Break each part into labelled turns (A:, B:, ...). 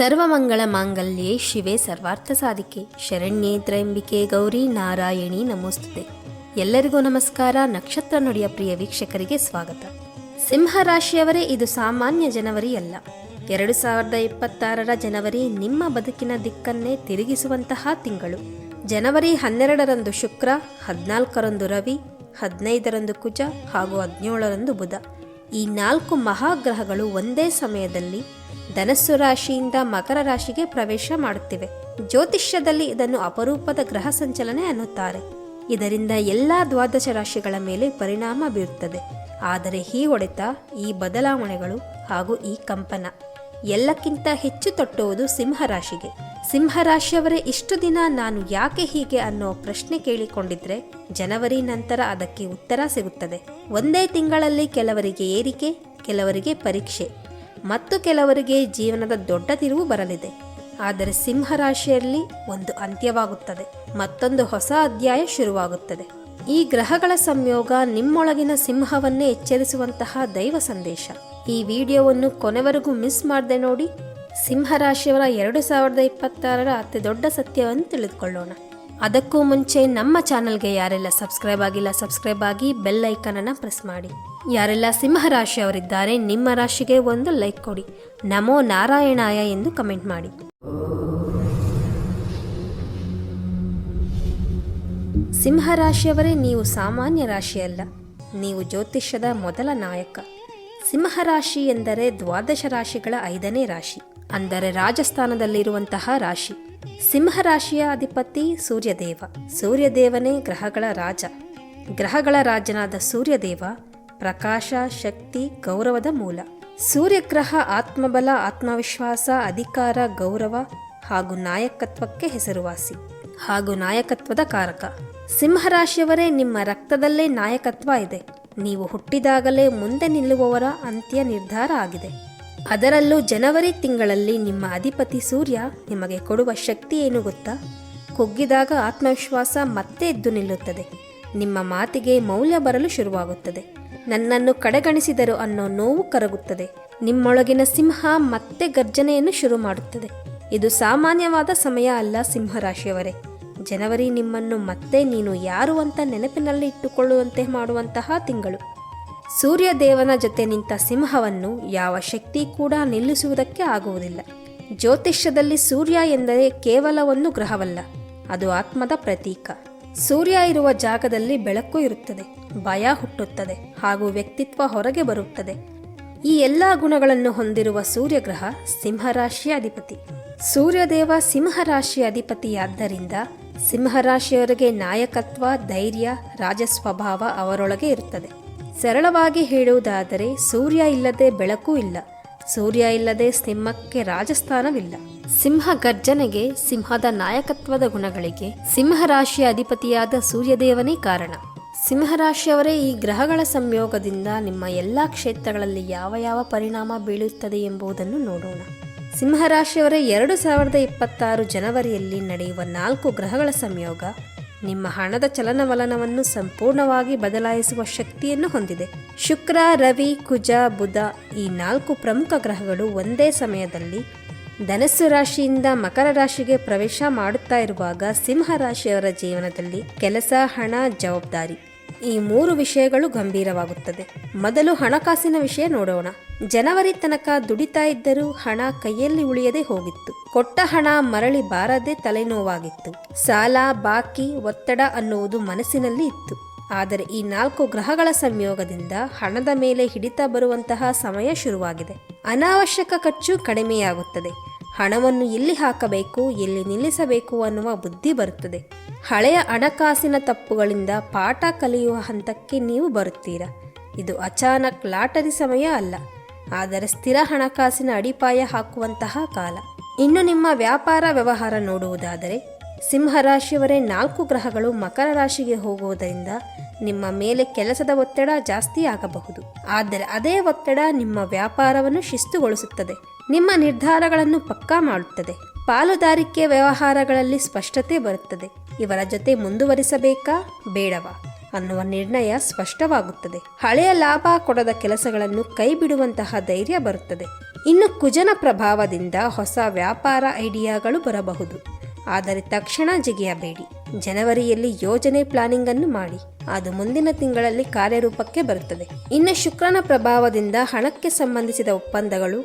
A: ಸರ್ವಮಂಗಳ ಮಾಂಗಲ್ಯೆ ಶಿವೆ ಸರ್ವಾರ್ಥ ಸಾಧಿಕೆ. ಶರಣ್ಯೇ ತ್ರಯಂಬಿಕೆ ಗೌರಿ ನಾರಾಯಣಿ ನಮೋಸ್ತುತೆ. ಎಲ್ಲರಿಗೂ ನಮಸ್ಕಾರ. ನಕ್ಷತ್ರ ನುಡಿಯ ಪ್ರಿಯ ವೀಕ್ಷಕರಿಗೆ ಸ್ವಾಗತ. ಸಿಂಹ ರಾಶಿಯವರೇ, ಇದು ಸಾಮಾನ್ಯ ಜನವರಿ ಅಲ್ಲ. ಎರಡು ಸಾವಿರದ ಇಪ್ಪತ್ತಾರರ ಜನವರಿ ನಿಮ್ಮ ಬದುಕಿನ ದಿಕ್ಕನ್ನೇ ತಿರುಗಿಸುವಂತಹ ತಿಂಗಳು. ಜನವರಿ ಹನ್ನೆರಡರಂದು ಶುಕ್ರ, ಹದಿನಾಲ್ಕರಂದು ರವಿ, ಹದಿನೈದರಂದು ಕುಜ ಹಾಗೂ ಹದಿನೇಳರಂದು ಬುಧ. ಈ ನಾಲ್ಕು ಮಹಾಗ್ರಹಗಳು ಒಂದೇ ಸಮಯದಲ್ಲಿ ಧನಸ್ಸು ರಾಶಿಯಿಂದ ಮಕರ ರಾಶಿಗೆ ಪ್ರವೇಶ ಮಾಡುತ್ತಿವೆ. ಜ್ಯೋತಿಷ್ಯದಲ್ಲಿ ಇದನ್ನು ಅಪರೂಪದ ಗ್ರಹ ಸಂಚಲನೆ ಅನ್ನುತ್ತಾರೆ. ಇದರಿಂದ ಎಲ್ಲ ದ್ವಾದಶ ರಾಶಿಗಳ ಮೇಲೆ ಪರಿಣಾಮ ಬೀರುತ್ತದೆ. ಆದರೆ ಈ ಹೊಡೆತ, ಈ ಬದಲಾವಣೆಗಳು ಹಾಗೂ ಈ ಕಂಪನ ಎಲ್ಲಕ್ಕಿಂತ ಹೆಚ್ಚು ತಟ್ಟುವುದು ಸಿಂಹರಾಶಿಗೆ ಸಿಂಹರಾಶಿಯವರೇ ಇಷ್ಟು ದಿನ ನಾನು ಯಾಕೆ ಹೀಗೆ ಅನ್ನೋ ಪ್ರಶ್ನೆ ಕೇಳಿಕೊಂಡಿದ್ರೆ ಜನವರಿ ನಂತರ ಅದಕ್ಕೆ ಉತ್ತರ ಸಿಗುತ್ತದೆ. ಒಂದೇ ತಿಂಗಳಲ್ಲಿ ಕೆಲವರಿಗೆ ಏರಿಕೆ, ಕೆಲವರಿಗೆ ಪರೀಕ್ಷೆ. ಮತ್ತು ಕೆಲವರಿಗೆ ಜೀವನದ ದೊಡ್ಡ ತಿರುವು ಬರಲಿದೆ. ಆದರೆ ಸಿಂಹರಾಶಿಯಲ್ಲಿ ಒಂದು ಅಂತ್ಯವಾಗುತ್ತದೆ. ಮತ್ತೊಂದು ಹೊಸ ಅಧ್ಯಾಯ ಶುರುವಾಗುತ್ತದೆ. ಈ ಗ್ರಹಗಳ ಸಂಯೋಗ ನಿಮ್ಮೊಳಗಿನ ಸಿಂಹವನ್ನೇ ಎಚ್ಚರಿಸುವಂತಹ ದೈವ ಸಂದೇಶ. ಈ ವಿಡಿಯೋವನ್ನು ಕೊನೆವರೆಗೂ ಮಿಸ್ ಮಾಡದೆ ನೋಡಿ. ಸಿಂಹರಾಶಿಯವರ ಎರಡು ಸಾವಿರದ ಇಪ್ಪತ್ತಾರರ ಅತಿ ದೊಡ್ಡ ಸತ್ಯವನ್ನು ತಿಳಿದುಕೊಳ್ಳೋಣ. ಅದಕ್ಕೂ ಮುಂಚೆ ನಮ್ಮ ಚಾನಲ್ಗೆ ಯಾರೆಲ್ಲ ಸಬ್ಸ್ಕ್ರೈಬ್ ಆಗಿಲ್ಲ, ಸಬ್ಸ್ಕ್ರೈಬ್ ಆಗಿ ಬೆಲ್ ಐಕನನ್ನು ಪ್ರೆಸ್ ಮಾಡಿ. ಯಾರೆಲ್ಲ ಸಿಂಹರಾಶಿಯವರಿದ್ದಾರೆ ನಿಮ್ಮ ರಾಶಿಗೆ ಒಂದು ಲೈಕ್ ಕೊಡಿ. ನಮೋ ನಾರಾಯಣಾಯ ಎಂದು ಕಮೆಂಟ್ ಮಾಡಿ. ಸಿಂಹ ರಾಶಿಯವರೇ, ನೀವು ಸಾಮಾನ್ಯ ರಾಶಿಯಲ್ಲ. ನೀವು ಜ್ಯೋತಿಷ್ಯದ ಮೊದಲ ನಾಯಕ. ಸಿಂಹ ರಾಶಿ ಎಂದರೆ ದ್ವಾದಶ ರಾಶಿಗಳ ಐದನೇ ರಾಶಿ. ಅಂದರೆ ರಾಜಸ್ಥಾನದಲ್ಲಿರುವಂತಹ ರಾಶಿ. ಸಿಂಹರಾಶಿಯ ಅಧಿಪತಿ ಸೂರ್ಯದೇವ. ಸೂರ್ಯದೇವನೇ ಗ್ರಹಗಳ ರಾಜ. ಗ್ರಹಗಳ ರಾಜನಾದ ಸೂರ್ಯದೇವ ಪ್ರಕಾಶ, ಶಕ್ತಿ, ಗೌರವದ ಮೂಲ. ಸೂರ್ಯಗ್ರಹ ಆತ್ಮಬಲ, ಆತ್ಮವಿಶ್ವಾಸ, ಅಧಿಕಾರ, ಗೌರವ ಹಾಗೂ ನಾಯಕತ್ವಕ್ಕೆ ಹೆಸರುವಾಸಿ ಹಾಗೂ ನಾಯಕತ್ವದ ಕಾರಕ. ಸಿಂಹರಾಶಿಯವರೇ, ನಿಮ್ಮ ರಕ್ತದಲ್ಲೇ ನಾಯಕತ್ವ ಇದೆ. ನೀವು ಹುಟ್ಟಿದಾಗಲೇ ಮುಂದೆ ನಿಲ್ಲುವವರ ಅಂತ್ಯ ನಿರ್ಧಾರ ಆಗಿದೆ. ಅದರಲ್ಲೂ ಜನವರಿ ತಿಂಗಳಲ್ಲಿ ನಿಮ್ಮ ಅಧಿಪತಿ ಸೂರ್ಯ ನಿಮಗೆ ಕೊಡುವ ಶಕ್ತಿ ಏನು ಗೊತ್ತಾ? ಕುಗ್ಗಿದಾಗ ಆತ್ಮವಿಶ್ವಾಸ ಮತ್ತೆ ಎದ್ದು ನಿಲ್ಲುತ್ತದೆ. ನಿಮ್ಮ ಮಾತಿಗೆ ಮೌಲ್ಯ ಬರಲು ಶುರುವಾಗುತ್ತದೆ. ನನ್ನನ್ನು ಕಡೆಗಣಿಸಿದರು ಅನ್ನೋ ನೋವು ಕರಗುತ್ತದೆ. ನಿಮ್ಮೊಳಗಿನ ಸಿಂಹ ಮತ್ತೆ ಗರ್ಜನೆಯನ್ನು ಶುರು ಮಾಡುತ್ತದೆ. ಇದು ಸಾಮಾನ್ಯವಾದ ಸಮಯ ಅಲ್ಲ ಸಿಂಹರಾಶಿಯವರೇ. ಜನವರಿ ನಿಮ್ಮನ್ನು ಮತ್ತೆ ನೀನು ಯಾರು ಅಂತ ನೆನಪಿನಲ್ಲಿ ಇಟ್ಟುಕೊಳ್ಳುವಂತೆ ಮಾಡುವಂತಹ ತಿಂಗಳು. ಸೂರ್ಯದೇವನ ಜೊತೆ ನಿಂತ ಸಿಂಹವನ್ನು ಯಾವ ಶಕ್ತಿ ಕೂಡ ನಿಲ್ಲಿಸುವುದಕ್ಕೆ ಆಗುವುದಿಲ್ಲ. ಜ್ಯೋತಿಷ್ಯದಲ್ಲಿ ಸೂರ್ಯ ಎಂದರೆ ಕೇವಲ ಒಂದು ಗ್ರಹವಲ್ಲ, ಅದು ಆತ್ಮದ ಪ್ರತೀಕ. ಸೂರ್ಯ ಇರುವ ಜಾಗದಲ್ಲಿ ಬೆಳಕು ಇರುತ್ತದೆ, ಭಯ ಹುಟ್ಟುತ್ತದೆ ಹಾಗೂ ವ್ಯಕ್ತಿತ್ವ ಹೊರಗೆ ಬರುತ್ತದೆ. ಈ ಎಲ್ಲ ಗುಣಗಳನ್ನು ಹೊಂದಿರುವ ಸೂರ್ಯಗ್ರಹ ಸಿಂಹರಾಶಿಯ ಅಧಿಪತಿ. ಸೂರ್ಯದೇವ ಸಿಂಹರಾಶಿಯ ಅಧಿಪತಿಯಾದ್ದರಿಂದ ಸಿಂಹರಾಶಿಯವರಿಗೆ ನಾಯಕತ್ವ, ಧೈರ್ಯ, ರಾಜಸ್ವಭಾವ ಅವರೊಳಗೆ ಇರುತ್ತದೆ. ಸರಳವಾಗಿ ಹೇಳುವುದಾದರೆ, ಸೂರ್ಯ ಇಲ್ಲದೆ ಬೆಳಕು ಇಲ್ಲ. ಸೂರ್ಯ ಇಲ್ಲದೆ ಸಿಂಹಕ್ಕೆ ರಾಜಸ್ಥಾನವಿಲ್ಲ. ಸಿಂಹ ಗರ್ಜನೆಗೆ, ಸಿಂಹದ ನಾಯಕತ್ವದ ಗುಣಗಳಿಗೆ, ಸಿಂಹರಾಶಿಯ ಅಧಿಪತಿಯಾದ ಸೂರ್ಯದೇವನೇ ಕಾರಣ. ಸಿಂಹರಾಶಿಯವರೇ, ಈ ಗ್ರಹಗಳ ಸಂಯೋಗದಿಂದ ನಿಮ್ಮ ಎಲ್ಲ ಕ್ಷೇತ್ರಗಳಲ್ಲಿ ಯಾವ ಯಾವ ಪರಿಣಾಮ ಬೀಳುತ್ತದೆ ಎಂಬುದನ್ನು ನೋಡೋಣ. ಸಿಂಹರಾಶಿಯವರೇ, ಎರಡು ಸಾವಿರದ ಇಪ್ಪತ್ತಾರು ಜನವರಿಯಲ್ಲಿ ನಡೆಯುವ ನಾಲ್ಕು ಗ್ರಹಗಳ ಸಂಯೋಗ ನಿಮ್ಮ ಹಣದ ಚಲನವಲನವನ್ನು ಸಂಪೂರ್ಣವಾಗಿ ಬದಲಾಯಿಸುವ ಶಕ್ತಿಯನ್ನು ಹೊಂದಿದೆ. ಶುಕ್ರ, ರವಿ, ಕುಜ, ಬುಧ ಈ ನಾಲ್ಕು ಪ್ರಮುಖ ಗ್ರಹಗಳು ಒಂದೇ ಸಮಯದಲ್ಲಿ ಧನಸ್ಸು ರಾಶಿಯಿಂದ ಮಕರ ರಾಶಿಗೆ ಪ್ರವೇಶ ಮಾಡುತ್ತಾ ಇರುವಾಗ ಸಿಂಹ ರಾಶಿಯವರ ಜೀವನದಲ್ಲಿ ಕೆಲಸ, ಹಣ, ಜವಾಬ್ದಾರಿ ಈ ಮೂರು ವಿಷಯಗಳು ಗಂಭೀರವಾಗುತ್ತದೆ. ಮೊದಲು ಹಣಕಾಸಿನ ವಿಷಯ ನೋಡೋಣ. ಜನವರಿ ತನಕ ದುಡಿತಾ ಇದ್ದರೂ ಹಣ ಕೈಯಲ್ಲಿ ಉಳಿಯದೆ ಹೋಗಿತ್ತು. ಕೊಟ್ಟ ಹಣ ಮರಳಿ ಬಾರದೆ ತಲೆನೋವಾಗಿತ್ತು. ಸಾಲ, ಬಾಕಿ, ಒತ್ತಡ ಅನ್ನುವುದು ಮನಸ್ಸಿನಲ್ಲಿ ಇತ್ತು. ಆದರೆ ಈ ನಾಲ್ಕು ಗ್ರಹಗಳ ಸಂಯೋಗದಿಂದ ಹಣದ ಮೇಲೆ ಹಿಡಿತ ಬರುವಂತಹ ಸಮಯ ಶುರುವಾಗಿದೆ. ಅನಾವಶ್ಯಕ ಖರ್ಚು ಕಡಿಮೆಯಾಗುತ್ತದೆ. ಹಣವನ್ನು ಎಲ್ಲಿ ಹಾಕಬೇಕು, ಎಲ್ಲಿ ನಿಲ್ಲಿಸಬೇಕು ಅನ್ನುವ ಬುದ್ಧಿ ಬರುತ್ತದೆ. ಹಳೆಯ ಹಣಕಾಸಿನ ತಪ್ಪುಗಳಿಂದ ಪಾಠ ಕಲಿಯುವ ಹಂತಕ್ಕೆ ನೀವು ಬರುತ್ತೀರಾ? ಇದು ಅಚಾನಕ್ ಲಾಟರಿ ಸಮಯ ಅಲ್ಲ. ಆದರೆ ಸ್ಥಿರ ಹಣಕಾಸಿನ ಅಡಿಪಾಯ ಹಾಕುವಂತಹ ಕಾಲ. ಇನ್ನು ನಿಮ್ಮ ವ್ಯಾಪಾರ ವ್ಯವಹಾರ ನೋಡುವುದಾದರೆ ಸಿಂಹರಾಶಿಯವರೇ ನಾಲ್ಕು ಗ್ರಹಗಳು ಮಕರ ರಾಶಿಗೆ ಹೋಗುವುದರಿಂದ ನಿಮ್ಮ ಮೇಲೆ ಕೆಲಸದ ಒತ್ತಡ ಜಾಸ್ತಿ ಆಗಬಹುದು. ಆದರೆ ಅದೇ ಒತ್ತಡ ನಿಮ್ಮ ವ್ಯಾಪಾರವನ್ನು ಶಿಸ್ತುಗೊಳಿಸುತ್ತದೆ. ನಿಮ್ಮ ನಿರ್ಧಾರಗಳನ್ನು ಪಕ್ಕಾ ಮಾಡುತ್ತದೆ. ಪಾಲುದಾರಿಕೆ ವ್ಯವಹಾರಗಳಲ್ಲಿ ಸ್ಪಷ್ಟತೆ ಬರುತ್ತದೆ. ಇವರ ಜೊತೆ ಮುಂದುವರಿಸಬೇಕಾ? ಬೇಡವಾ? ಅನ್ನುವ ನಿರ್ಣಯ ಸ್ಪಷ್ಟವಾಗುತ್ತದೆ. ಹಳೆಯ ಲಾಭ ಕೊಡದ ಕೆಲಸಗಳನ್ನು ಕೈ ಬಿಡುವಂತಹ ಧೈರ್ಯ ಬರುತ್ತದೆ. ಇನ್ನು ಕುಜನ ಪ್ರಭಾವದಿಂದ ಹೊಸ ವ್ಯಾಪಾರ ಐಡಿಯಾಗಳು ಬರಬಹುದು. ಆದರೆ ತಕ್ಷಣ ಜಿಗಿಯಬೇಡಿ. ಜನವರಿಯಲ್ಲಿ ಯೋಜನೆ ಪ್ಲಾನಿಂಗ್ ಅನ್ನು ಮಾಡಿ. ಅದು ಮುಂದಿನ ತಿಂಗಳಲ್ಲಿ ಕಾರ್ಯರೂಪಕ್ಕೆ ಬರುತ್ತದೆ. ಇನ್ನು ಶುಕ್ರನ ಪ್ರಭಾವದಿಂದ ಹಣಕ್ಕೆ ಸಂಬಂಧಿಸಿದ ಒಪ್ಪಂದಗಳು,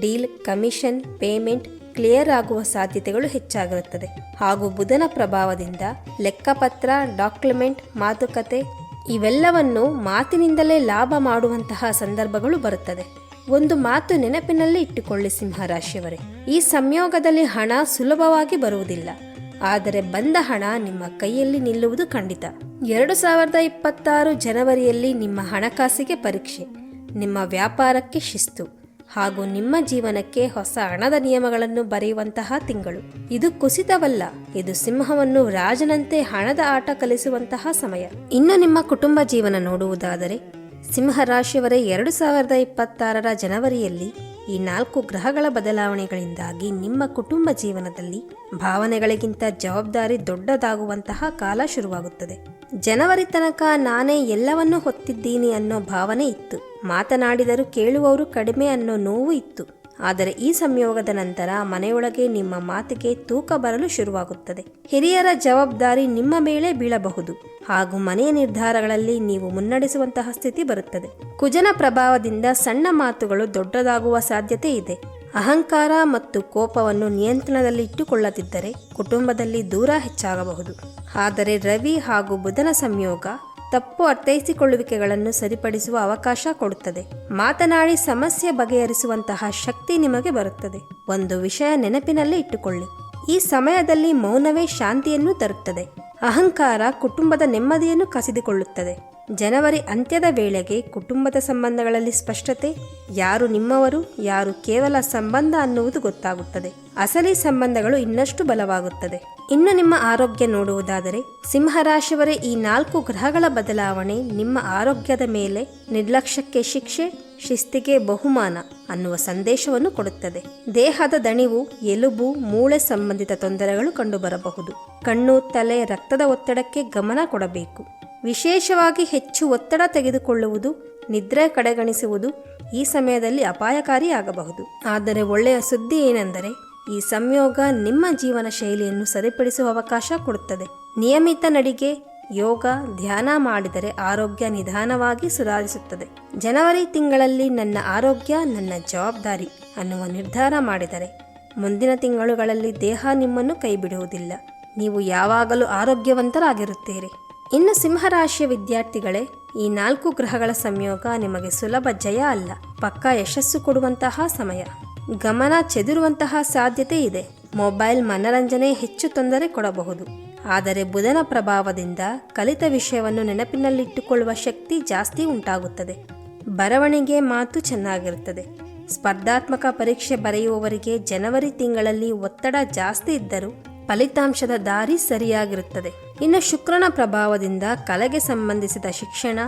A: ಡೀಲ್, ಕಮಿಷನ್, ಪೇಮೆಂಟ್ ಕ್ಲಿಯರ್ ಆಗುವ ಸಾಧ್ಯತೆಗಳು ಹೆಚ್ಚಾಗಿರುತ್ತದೆ. ಹಾಗೂ ಬುಧನ ಪ್ರಭಾವದಿಂದ ಲೆಕ್ಕಪತ್ರ ಡಾಕ್ಯುಮೆಂಟ್ ಮಾತುಕತೆ ಇವೆಲ್ಲವನ್ನು ಮಾತಿನಿಂದಲೇ ಲಾಭ ಮಾಡುವಂತಹ ಸಂದರ್ಭಗಳು ಬರುತ್ತದೆ. ಒಂದು ಮಾತು ನೆನಪಿನಲ್ಲಿ ಇಟ್ಟುಕೊಳ್ಳಿ ಸಿಂಹರಾಶಿಯವರೇ. ಈ ಸಂಯೋಗದಲ್ಲಿ ಹಣ ಸುಲಭವಾಗಿ ಬರುವುದಿಲ್ಲ. ಆದರೆ ಬಂದ ಹಣ ನಿಮ್ಮ ಕೈಯಲ್ಲಿ ನಿಲ್ಲುವುದು ಖಂಡಿತ. ಎರಡು ಸಾವಿರದ ಇಪ್ಪತ್ತಾರು ಜನವರಿಯಲ್ಲಿ ನಿಮ್ಮ ಹಣಕಾಸಿಗೆ ಪರೀಕ್ಷೆ. ನಿಮ್ಮ ವ್ಯಾಪಾರಕ್ಕೆ ಶಿಸ್ತು. ಹಾಗೂ ನಿಮ್ಮ ಜೀವನಕ್ಕೆ ಹೊಸ ಹಣದ ನಿಯಮಗಳನ್ನು ಬರೆಯುವಂತಹ ತಿಂಗಳು. ಇದು ಕುಸಿತವಲ್ಲ, ಇದು ಸಿಂಹವನ್ನು ರಾಜನಂತೆ ಹಣದ ಆಟ ಕಲಿಸುವಂತಹ ಸಮಯ. ಇನ್ನು ನಿಮ್ಮ ಕುಟುಂಬ ಜೀವನ ನೋಡುವುದಾದರೆ ಸಿಂಹರಾಶಿಯವರೇ ಎರಡು ಸಾವಿರದ ಇಪ್ಪತ್ತಾರರ ಜನವರಿಯಲ್ಲಿ ಈ ನಾಲ್ಕು ಗ್ರಹಗಳ ಬದಲಾವಣೆಗಳಿಂದಾಗಿ ನಿಮ್ಮ ಕುಟುಂಬ ಜೀವನದಲ್ಲಿ ಭಾವನೆಗಳಿಗಿಂತ ಜವಾಬ್ದಾರಿ ದೊಡ್ಡದಾಗುವಂತಹ ಕಾಲ ಶುರುವಾಗುತ್ತದೆ. ಜನವರಿ ತನಕ ನಾನೇ ಎಲ್ಲವನ್ನೂ ಹೊತ್ತಿದ್ದೀನಿ ಅನ್ನೋ ಭಾವನೆ ಇತ್ತು. ಮಾತನಾಡಿದರೂ ಕೇಳುವವರು ಕಡಿಮೆ ಅನ್ನೋ ನೋವು ಇತ್ತು. ಆದರೆ ಈ ಸಂಯೋಗದ ನಂತರ ಮನೆಯೊಳಗೆ ನಿಮ್ಮ ಮಾತಿಗೆ ತೂಕ ಬರಲು ಶುರುವಾಗುತ್ತದೆ. ಹಿರಿಯರ ಜವಾಬ್ದಾರಿ ನಿಮ್ಮ ಮೇಲೆ ಬೀಳಬಹುದು. ಹಾಗೂ ಮನೆಯ ನಿರ್ಧಾರಗಳಲ್ಲಿ ನೀವು ಮುನ್ನಡೆಸುವಂತಹ ಸ್ಥಿತಿ ಬರುತ್ತದೆ. ಕುಜನ ಪ್ರಭಾವದಿಂದ ಸಣ್ಣ ಮಾತುಗಳು ದೊಡ್ಡದಾಗುವ ಸಾಧ್ಯತೆ ಇದೆ. ಅಹಂಕಾರ ಮತ್ತು ಕೋಪವನ್ನು ನಿಯಂತ್ರಣದಲ್ಲಿ ಇಟ್ಟುಕೊಳ್ಳದಿದ್ದರೆ ಕುಟುಂಬದಲ್ಲಿ ದೂರ ಹೆಚ್ಚಾಗಬಹುದು. ಆದರೆ ರವಿ ಹಾಗೂ ಬುಧನ ಸಂಯೋಗ ತಪ್ಪು ಅರ್ಥೈಸಿಕೊಳ್ಳುವಿಕೆಗಳನ್ನು ಸರಿಪಡಿಸುವ ಅವಕಾಶ ಕೊಡುತ್ತದೆ. ಮಾತನಾಡಿ ಸಮಸ್ಯೆ ಬಗೆಹರಿಸುವಂತಹ ಶಕ್ತಿ ನಿಮಗೆ ಬರುತ್ತದೆ. ಒಂದು ವಿಷಯ ನೆನಪಿನಲ್ಲಿ ಇಟ್ಟುಕೊಳ್ಳಿ. ಈ ಸಮಯದಲ್ಲಿ ಮೌನವೇ ಶಾಂತಿಯನ್ನು ತರುತ್ತದೆ. ಅಹಂಕಾರ ಕುಟುಂಬದ ನೆಮ್ಮದಿಯನ್ನು ಕಸಿದುಕೊಳ್ಳುತ್ತದೆ. ಜನವರಿ ಅಂತ್ಯದ ವೇಳೆಗೆ ಕುಟುಂಬದ ಸಂಬಂಧಗಳಲ್ಲಿ ಸ್ಪಷ್ಟತೆ, ಯಾರು ನಿಮ್ಮವರು, ಯಾರು ಕೇವಲ ಸಂಬಂಧ ಅನ್ನುವುದು ಗೊತ್ತಾಗುತ್ತದೆ. ಅಸಲಿ ಸಂಬಂಧಗಳು ಇನ್ನಷ್ಟು ಬಲವಾಗುತ್ತದೆ. ಇನ್ನು ನಿಮ್ಮ ಆರೋಗ್ಯ ನೋಡುವುದಾದರೆ, ಸಿಂಹರಾಶಿಯವರೇ ಈ ನಾಲ್ಕು ಗ್ರಹಗಳ ಬದಲಾವಣೆ ನಿಮ್ಮ ಆರೋಗ್ಯದ ಮೇಲೆ ನಿರ್ಲಕ್ಷ್ಯಕ್ಕೆ ಶಿಕ್ಷೆ, ಶಿಸ್ತಿಗೆ ಬಹುಮಾನ ಅನ್ನುವ ಸಂದೇಶವನ್ನು ಕೊಡುತ್ತದೆ. ದೇಹದ ದಣಿವು, ಎಲುಬು, ಮೂಳೆ ಸಂಬಂಧಿತ ತೊಂದರೆಗಳು ಕಂಡುಬರಬಹುದು. ಕಣ್ಣು, ತಲೆ, ರಕ್ತದ ಒತ್ತಡಕ್ಕೆ ಗಮನ ಕೊಡಬೇಕು. ವಿಶೇಷವಾಗಿ ಹೆಚ್ಚು ಒತ್ತಡ ತೆಗೆದುಕೊಳ್ಳುವುದು, ನಿದ್ರೆ ಕಡೆಗಣಿಸುವುದು ಈ ಸಮಯದಲ್ಲಿ ಅಪಾಯಕಾರಿಯಾಗಬಹುದು. ಆದರೆ ಒಳ್ಳೆಯ ಸುದ್ದಿ ಏನೆಂದರೆ, ಈ ಸಂಯೋಗ ನಿಮ್ಮ ಜೀವನ ಶೈಲಿಯನ್ನು ಸರಿಪಡಿಸುವ ಅವಕಾಶ ಕೊಡುತ್ತದೆ. ನಿಯಮಿತ ನಡಿಗೆ, ಯೋಗ, ಧ್ಯಾನ ಮಾಡಿದರೆ ಆರೋಗ್ಯ ನಿಧಾನವಾಗಿ ಸುಧಾರಿಸುತ್ತದೆ. ಜನವರಿ ತಿಂಗಳಲ್ಲಿ ನನ್ನ ಆರೋಗ್ಯ, ನನ್ನ ಜವಾಬ್ದಾರಿ ಅನ್ನುವ ನಿರ್ಧಾರ ಮಾಡಿದರೆ, ಮುಂದಿನ ತಿಂಗಳುಗಳಲ್ಲಿ ದೇಹ ನಿಮ್ಮನ್ನು ಕೈಬಿಡುವುದಿಲ್ಲ. ನೀವು ಯಾವಾಗಲೂ ಆರೋಗ್ಯವಂತರಾಗಿರುತ್ತೀರಿ. ಇನ್ನು ಸಿಂಹರಾಶಿಯ ವಿದ್ಯಾರ್ಥಿಗಳೇ, ಈ ನಾಲ್ಕು ಗ್ರಹಗಳ ಸಂಯೋಗ ನಿಮಗೆ ಸುಲಭ ಜಯ ಅಲ್ಲ. ಪಕ್ಕಾ ಯಶಸ್ಸು ಕೊಡುವಂತಹ ಸಮಯ. ಗಮನ ಚೆದುರುವಂತಹ ಸಾಧ್ಯತೆ ಇದೆ. ಮೊಬೈಲ್ ಮನರಂಜನೆ ಹೆಚ್ಚು ತೊಂದರೆ ಕೊಡಬಹುದು. ಆದರೆ ಬುಧನ ಪ್ರಭಾವದಿಂದ ಕಲಿತ ವಿಷಯವನ್ನು ನೆನಪಿನಲ್ಲಿಟ್ಟುಕೊಳ್ಳುವ ಶಕ್ತಿ ಜಾಸ್ತಿ ಉಂಟಾಗುತ್ತದೆ. ಬರವಣಿಗೆ ಮಾತು ಚೆನ್ನಾಗಿರುತ್ತದೆ. ಸ್ಪರ್ಧಾತ್ಮಕ ಪರೀಕ್ಷೆ ಬರೆಯುವವರಿಗೆ ಜನವರಿ ತಿಂಗಳಲ್ಲಿ ಒತ್ತಡ ಜಾಸ್ತಿ ಇದ್ದರೂ ಫಲಿತಾಂಶದ ದಾರಿ ಸರಿಯಾಗಿರುತ್ತದೆ. ಇನ್ನು ಶುಕ್ರನ ಪ್ರಭಾವದಿಂದ ಕಲೆಗೆ ಸಂಬಂಧಿಸಿದ ಶಿಕ್ಷಣ,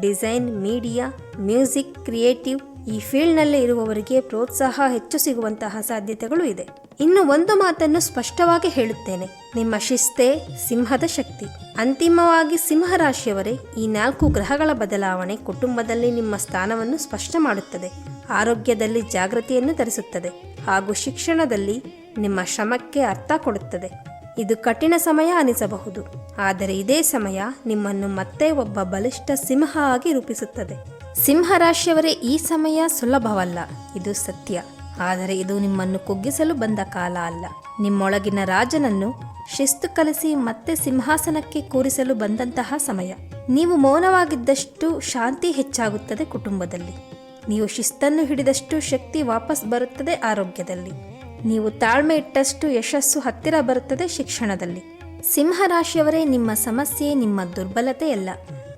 A: ಡಿಸೈನ್, ಮೀಡಿಯಾ, ಮ್ಯೂಸಿಕ್, ಕ್ರಿಯೇಟಿವ್ ಈ ಫೀಲ್ಡ್ನಲ್ಲಿ ಇರುವವರಿಗೆ ಪ್ರೋತ್ಸಾಹ ಹೆಚ್ಚು ಸಿಗುವಂತಹ ಸಾಧ್ಯತೆಗಳು ಇದೆ. ಇನ್ನು ಒಂದು ಮಾತನ್ನು ಸ್ಪಷ್ಟವಾಗಿ ಹೇಳುತ್ತೇನೆ. ನಿಮ್ಮ ಶಿಸ್ತೆ ಸಿಂಹದ ಶಕ್ತಿ. ಅಂತಿಮವಾಗಿ ಸಿಂಹರಾಶಿಯವರೇ, ಈ ನಾಲ್ಕು ಗ್ರಹಗಳ ಬದಲಾವಣೆ ಕುಟುಂಬದಲ್ಲಿ ನಿಮ್ಮ ಸ್ಥಾನವನ್ನು ಸ್ಪಷ್ಟ ಮಾಡುತ್ತದೆ. ಆರೋಗ್ಯದಲ್ಲಿ ಜಾಗೃತಿಯನ್ನು ತರಿಸುತ್ತದೆ ಹಾಗೂ ಶಿಕ್ಷಣದಲ್ಲಿ ನಿಮ್ಮ ಶ್ರಮಕ್ಕೆ ಅರ್ಥ ಕೊಡುತ್ತದೆ. ಇದು ಕಠಿಣ ಸಮಯ ಅನಿಸಬಹುದು. ಆದರೆ ಇದೇ ಸಮಯ ನಿಮ್ಮನ್ನು ಮತ್ತೆ ಒಬ್ಬ ಬಲಿಷ್ಠ ಸಿಂಹ ಆಗಿ ರೂಪಿಸುತ್ತದೆ. ಸಿಂಹರಾಶಿಯವರೇ, ಈ ಸಮಯ ಸುಲಭವಲ್ಲ. ಇದು ಸತ್ಯ. ಆದರೆ ಇದು ನಿಮ್ಮನ್ನು ಕುಗ್ಗಿಸಲು ಬಂದ ಕಾಲ ಅಲ್ಲ. ನಿಮ್ಮೊಳಗಿನ ರಾಜನನ್ನು ಶಿಸ್ತು ಕಲಿಸಿ ಮತ್ತೆ ಸಿಂಹಾಸನಕ್ಕೆ ಕೂರಿಸಲು ಬಂದಂತಹ ಸಮಯ. ನೀವು ಮೌನವಾಗಿದ್ದಷ್ಟು ಶಾಂತಿ ಹೆಚ್ಚಾಗುತ್ತದೆ ಕುಟುಂಬದಲ್ಲಿ. ನೀವು ಶಿಸ್ತನ್ನು ಹಿಡಿದಷ್ಟು ಶಕ್ತಿ ವಾಪಸ್ ಬರುತ್ತದೆ ಆರೋಗ್ಯದಲ್ಲಿ. ನೀವು ತಾಳ್ಮೆ ಇಟ್ಟಷ್ಟು ಯಶಸ್ಸು ಹತ್ತಿರ ಬರುತ್ತದೆ ಶಿಕ್ಷಣದಲ್ಲಿ. ಸಿಂಹರಾಶಿಯವರೇ, ನಿಮ್ಮ ಸಮಸ್ಯೆ, ನಿಮ್ಮ ದುರ್ಬಲತೆ ಅಲ್ಲ.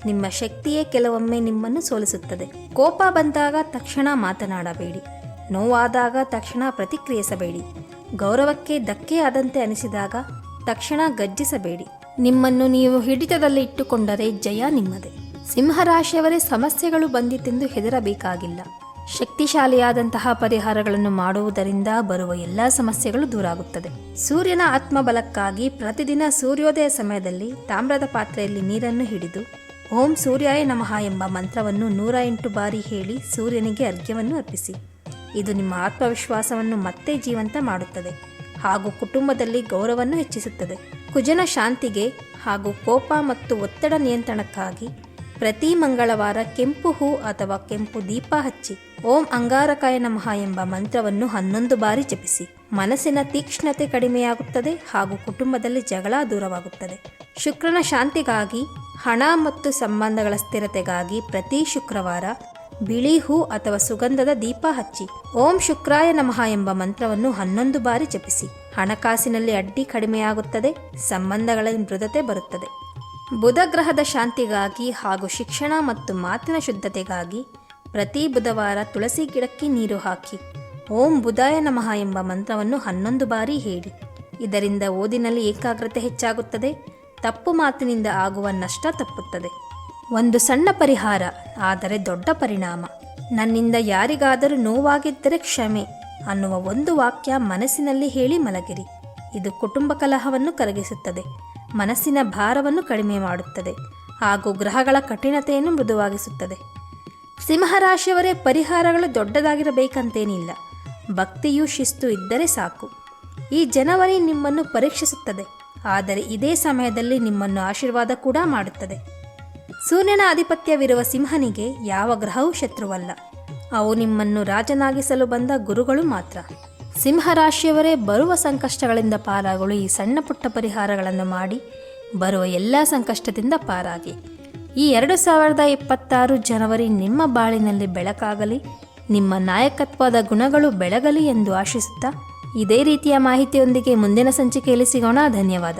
A: ನಿಮ್ಮ ಶಕ್ತಿಯೇ ಕೆಲವೊಮ್ಮೆ ನಿಮ್ಮನ್ನು ಸೋಲಿಸುತ್ತದೆ. ಕೋಪ ಬಂದಾಗ ತಕ್ಷಣ ಮಾತನಾಡಬೇಡಿ. ನೋವಾದಾಗ ತಕ್ಷಣ ಪ್ರತಿಕ್ರಿಯಿಸಬೇಡಿ. ಗೌರವಕ್ಕೆ ಧಕ್ಕೆಯಾದಂತೆ ಅನಿಸಿದಾಗ ತಕ್ಷಣ ಗರ್ಜಿಸಬೇಡಿ. ನಿಮ್ಮನ್ನು ನೀವು ಹಿಡಿತದಲ್ಲಿ ಇಟ್ಟುಕೊಂಡರೆ ಜಯ ನಿಮ್ಮದೇ. ಸಿಂಹರಾಶಿಯವರೇ, ಸಮಸ್ಯೆಗಳು ಬಂದಿತೆಂದು ಹೆದರಬೇಕಾಗಿಲ್ಲ. ಶಕ್ತಿಶಾಲಿಯಾದಂತಹ ಪರಿಹಾರಗಳನ್ನು ಮಾಡುವುದರಿಂದ ಬರುವ ಎಲ್ಲ ಸಮಸ್ಯೆಗಳು ದೂರಾಗುತ್ತದೆ. ಸೂರ್ಯನ ಆತ್ಮಬಲಕ್ಕಾಗಿ ಪ್ರತಿದಿನ ಸೂರ್ಯೋದಯ ಸಮಯದಲ್ಲಿ ತಾಮ್ರದ ಪಾತ್ರೆಯಲ್ಲಿ ನೀರನ್ನು ಹಿಡಿದು, ಓಂ ಸೂರ್ಯಾಯ ನಮಃ ಎಂಬ ಮಂತ್ರವನ್ನು ನೂರ ಎಂಟು ಬಾರಿ ಹೇಳಿ ಸೂರ್ಯನಿಗೆ ಅರ್ಘ್ಯವನ್ನು ಅರ್ಪಿಸಿ. ಇದು ನಿಮ್ಮ ಆತ್ಮವಿಶ್ವಾಸವನ್ನು ಮತ್ತೆ ಜೀವಂತ ಮಾಡುತ್ತದೆ ಹಾಗೂ ಕುಟುಂಬದಲ್ಲಿ ಗೌರವವನ್ನು ಹೆಚ್ಚಿಸುತ್ತದೆ. ಕುಜನ ಶಾಂತಿಗೆ ಹಾಗೂ ಕೋಪ ಮತ್ತು ಒತ್ತಡ ನಿಯಂತ್ರಣಕ್ಕಾಗಿ ಪ್ರತಿ ಮಂಗಳವಾರ ಕೆಂಪು ಹೂ ಅಥವಾ ಕೆಂಪು ದೀಪ ಹಚ್ಚಿ. ಓಂ ಅಂಗಾರಕಾಯ ನಮಃ ಎಂಬ ಮಂತ್ರವನ್ನು ಹನ್ನೊಂದು ಬಾರಿ ಜಪಿಸಿ. ಮನಸ್ಸಿನ ತೀಕ್ಷ್ಣತೆ ಕಡಿಮೆಯಾಗುತ್ತದೆ ಹಾಗೂ ಕುಟುಂಬದಲ್ಲಿ ಜಗಳ ದೂರವಾಗುತ್ತದೆ. ಶುಕ್ರನ ಶಾಂತಿಗಾಗಿ, ಹಣ ಮತ್ತು ಸಂಬಂಧಗಳ ಸ್ಥಿರತೆಗಾಗಿ ಪ್ರತಿ ಶುಕ್ರವಾರ ಬಿಳಿ ಹೂ ಅಥವಾ ಸುಗಂಧದ ದೀಪ ಹಚ್ಚಿ, ಓಂ ಶುಕ್ರಾಯ ನಮಃ ಎಂಬ ಮಂತ್ರವನ್ನು ಹನ್ನೊಂದು ಬಾರಿ ಜಪಿಸಿ. ಹಣಕಾಸಿನಲ್ಲಿ ಅಡ್ಡಿ ಕಡಿಮೆಯಾಗುತ್ತದೆ, ಸಂಬಂಧಗಳಲ್ಲಿ ಮೃದತೆ ಬರುತ್ತದೆ. ಬುಧ ಗ್ರಹದ ಶಾಂತಿಗಾಗಿ ಹಾಗೂ ಶಿಕ್ಷಣ ಮತ್ತು ಮಾತಿನ ಶುದ್ಧತೆಗಾಗಿ ಪ್ರತಿ ಬುಧವಾರ ತುಳಸಿ ಗಿಡಕ್ಕೆ ನೀರು ಹಾಕಿ. ಓಂ ಬುಧಾಯ ನಮಃ ಎಂಬ ಮಂತ್ರವನ್ನು ಹನ್ನೊಂದು ಬಾರಿ ಹೇಳಿ. ಇದರಿಂದ ಓದಿನಲ್ಲಿ ಏಕಾಗ್ರತೆ ಹೆಚ್ಚಾಗುತ್ತದೆ, ತಪ್ಪು ಮಾತಿನಿಂದ ಆಗುವ ನಷ್ಟ ತಪ್ಪುತ್ತದೆ. ಒಂದು ಸಣ್ಣ ಪರಿಹಾರ, ಆದರೆ ದೊಡ್ಡ ಪರಿಣಾಮ. ನನ್ನಿಂದ ಯಾರಿಗಾದರೂ ನೋವಾಗಿದ್ದರೆ ಕ್ಷಮೆ ಅನ್ನುವ ಒಂದು ವಾಕ್ಯ ಮನಸ್ಸಿನಲ್ಲಿ ಹೇಳಿ ಮಲಗಿರಿ. ಇದು ಕುಟುಂಬ ಕಲಹವನ್ನು ಕರಗಿಸುತ್ತದೆ, ಮನಸ್ಸಿನ ಭಾರವನ್ನು ಕಡಿಮೆ ಮಾಡುತ್ತದೆ ಹಾಗೂ ಗ್ರಹಗಳ ಕಠಿಣತೆಯನ್ನು ಮೃದುವಾಗಿಸುತ್ತದೆ. ಸಿಂಹರಾಶಿಯವರೇ ಪರಿಹಾರಗಳು ದೊಡ್ಡದಾಗಿರಬೇಕಂತೇನಿಲ್ಲ. ಭಕ್ತಿಯು ಶಿಸ್ತು ಇದ್ದರೆ ಸಾಕು. ಈ ಜನವರಿ ನಿಮ್ಮನ್ನು ಪರೀಕ್ಷಿಸುತ್ತದೆ. ಆದರೆ ಇದೇ ಸಮಯದಲ್ಲಿ ನಿಮ್ಮನ್ನು ಆಶೀರ್ವಾದ ಕೂಡ ಮಾಡುತ್ತದೆ. ಸೂರ್ಯನ ಆಧಿಪತ್ಯವಿರುವ ಸಿಂಹನಿಗೆ ಯಾವ ಗ್ರಹವೂ ಶತ್ರುವಲ್ಲ. ಅವು ನಿಮ್ಮನ್ನು ರಾಜನಾಗಿಸಲು ಬಂದ ಗುರುಗಳು ಮಾತ್ರ. ಸಿಂಹರಾಶಿಯವರೇ ಬರುವ ಸಂಕಷ್ಟಗಳಿಂದ ಪಾರಾಗಲು ಈ ಸಣ್ಣ ಪುಟ್ಟ ಪರಿಹಾರಗಳನ್ನು ಮಾಡಿ ಬರುವ ಎಲ್ಲ ಸಂಕಷ್ಟದಿಂದ ಪಾರಾಗಿ. ಈ ಎರಡು ಸಾವಿರದ ಇಪ್ಪತ್ತಾರು ಜನವರಿ ನಿಮ್ಮ ಬಾಳಿನಲ್ಲಿ ಬೆಳಕಾಗಲಿ, ನಿಮ್ಮ ನಾಯಕತ್ವದ ಗುಣಗಳು ಬೆಳಗಲಿ ಎಂದು ಆಶಿಸುತ್ತಾ, ಇದೇ ರೀತಿಯ ಮಾಹಿತಿಯೊಂದಿಗೆ ಮುಂದಿನ ಸಂಚಿಕೆಯಲ್ಲಿ ಸಿಗೋಣ. ಧನ್ಯವಾದ.